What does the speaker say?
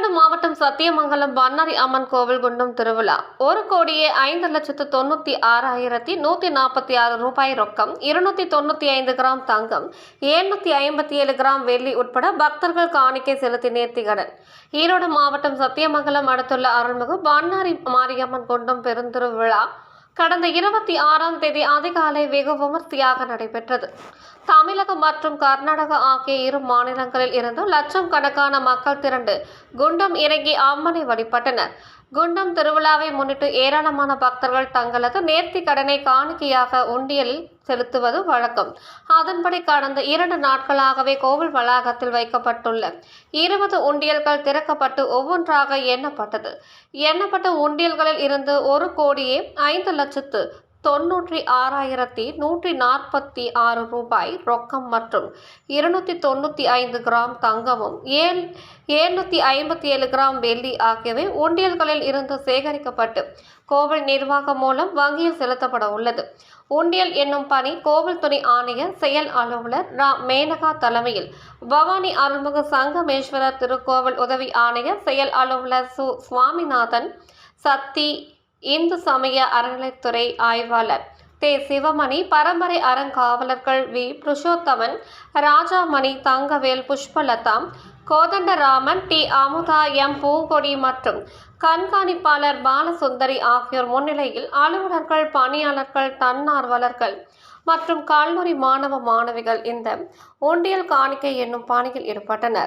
ஈரோடு மாவட்டம் சத்தியமங்கலம் பண்ணாரி அம்மன் கோவில் குண்டம் திருவிழா. ஒரு கோடியே ஐந்து லட்சத்து தொண்ணூற்றி ஆறாயிரத்தி நூற்றி நாற்பத்தி ஆறு ரூபாய் ரொக்கம் இருநூத்தி தொண்ணூற்றி ஐந்து கிராம் தங்கம் எழுநூத்தி ஐம்பத்தி ஏழு கிராம் வெள்ளி உட்பட பக்தர்கள் காணிக்கை செலுத்தி நேர்த்திகடன். ஈரோடு மாவட்டம் சத்தியமங்கலம் அடுத்துள்ள அருள்மிகு பன்னாரி மாரியம்மன் குண்டம் பெருந்திருவிழா. கடந்த இருபத்தி ஆறாம் தேதி அதிகாலை வெகு விமர்சையாக நடைபெற்றது. தமிழகம் மற்றும் கர்நாடகா ஆகிய இரு மாநிலங்களில் இருந்து லட்சம் கணக்கான மக்கள் திரண்டு குண்டம் இறங்கி அம்மனை வழிபட்டனர். குண்டம் திருவிழாவை முன்னிட்டு ஏராளமான பக்தர்கள் தங்களது நேர்த்தி கடனை காணிக்கையாக உண்டியலில் செலுத்துவது வழக்கம். அதன்படி கடந்த இரண்டு நாட்களாகவே கோவில் வளாகத்தில் வைக்கப்பட்டுள்ள இருபது உண்டியல்கள் திறக்கப்பட்டு ஒவ்வொன்றாக எண்ணப்பட்டது. எண்ணப்பட்ட உண்டியல்களில் இருந்து ஒரு கோடியே ஐந்து லட்சத்து தொன்னூற்றி ஆறாயிரத்தி நூற்றி நாற்பத்தி ஆறு ரூபாய் ரொக்கம் மற்றும் இருநூற்றி தொண்ணூற்றி ஐந்து கிராம் தங்கமும் ஏழ் ஏழ்நூற்றி ஐம்பத்தி ஏழு கிராம் வெள்ளி ஆகியவை உண்டியல்களில் இருந்து சேகரிக்கப்பட்டு கோவில் நிர்வாகம் மூலம் வங்கியில் செலுத்தப்பட உள்ளது. உண்டியல் என்னும் பணி கோவில் துணை ஆணையர் செயல் அலுவலர் ரா. மேனகா தலைமையில் பவானி அருள்மிகு சங்கமேஸ்வரர் திருக்கோவில் உதவி ஆணையர் செயல் அலுவலர் சு. சுவாமிநாதன் சக்தி இந்து சமய அறநிலைத்துறை ஆய்வாளர் தே. சிவமணி பரம்பரை அறங்காவலர்கள் V. Purushothaman Rajamani Thangavel Pushpalatha Kothandaraman T. Amutha M. Poongodi மற்றும் கண்காணிப்பாளர் பாலசுந்தரி ஆகியோர் முன்னிலையில் அலுவலர்கள் பணியாளர்கள் தன்னார்வலர்கள் மற்றும் கல்லூரி மாணவ மாணவிகள் இந்த ஒன்றியல் காணிக்கை என்னும் பணியில் ஈடுபட்டனர்.